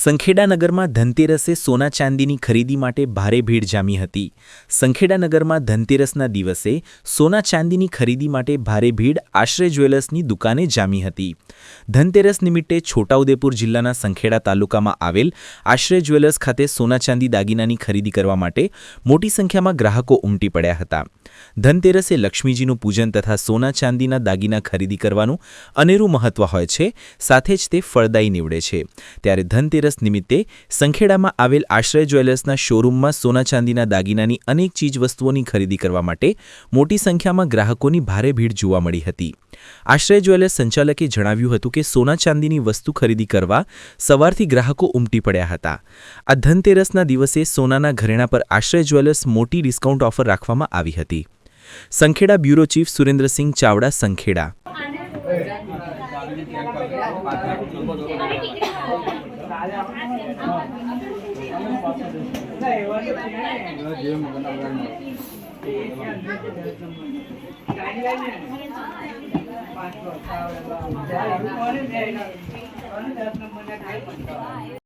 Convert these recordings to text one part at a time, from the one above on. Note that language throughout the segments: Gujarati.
સંખેડા નગરમાં ધનતેરસે સોના ચાંદીની ખરીદી માટે ભારે ભીડ જામી હતી. સંખેડાનગરમાં ધનતેરસના દિવસે સોના ચાંદીની ખરીદી માટે ભારે ભીડ આશ્રય જ્વેલર્સની દુકાને જામી હતી. ધનતેરસ નિમિત્તે છોટાઉદેપુર જિલ્લાના સંખેડા તાલુકામાં આવેલ આશ્રય જ્વેલર્સ ખાતે સોના ચાંદી દાગીનાની ખરીદી કરવા માટે મોટી સંખ્યામાં ગ્રાહકો ઉમટી પડ્યા હતા. ધનતેરસે લક્ષ્મીજીનું પૂજન તથા સોના ચાંદીના દાગીના ખરીદી કરવાનું અનેરું મહત્વ હોય છે, સાથે જ તે ફળદાયી નીવડે છે. ત્યારે ધનતેરસ નિમિત્તે સંખેડામાં આવેલ આશ્રય જ્વેલર્સના શોરૂમમાં સોના ચાંદીના દાગીનાની અનેક ચીજવસ્તુઓની ખરીદી કરવા માટે મોટી સંખ્યામાં ગ્રાહકોની ભારે ભીડ જોવા મળી હતી. આશ્રય જ્વેલર્સ સંચાલકે જણાવ્યું હતું કે સોના ચાંદીની વસ્તુ ખરીદી કરવા સવારથી ગ્રાહકો ઉમટી પડ્યા હતા. આ ધનતેરસના દિવસે સોનાના ઘરેણા પર આશ્રય જ્વેલર્સ મોટી ડિસ્કાઉન્ટ ઓફર રાખવામાં આવી હતી. સંખેડા બ્યુરો ચીફ સુરેન્દ્રસિંહ ચાવડા સંખેડા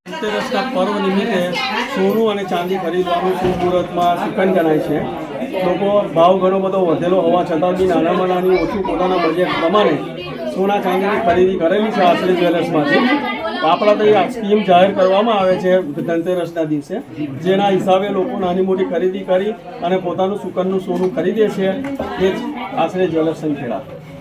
ધનતેરસના પર્વ નિમિત્તે સોનું અને ચાંદી ખરીદવાનું શુભ મુહૂર્તમાં સૂચન કરાય છે. લોકો ભાવ ઘણો બધો વધેલો હોવા છતાં બી નાનામાં નાની ઓછું પોતાના બજેટ પ્રમાણે સોના ચાંદીની ખરીદી કરેલી છે આશરે જ્વેલર્સમાંથી. આપણા તો એ સ્કીમ જાહેર કરવામાં આવે છે ધનતેરસના દિવસે, જેના હિસાબે લોકો નાની મોટી ખરીદી કરી અને પોતાનું સુકનનું સોનું ખરીદે છે. એ જ આશરે જ્વેલર્સ સંખેડા.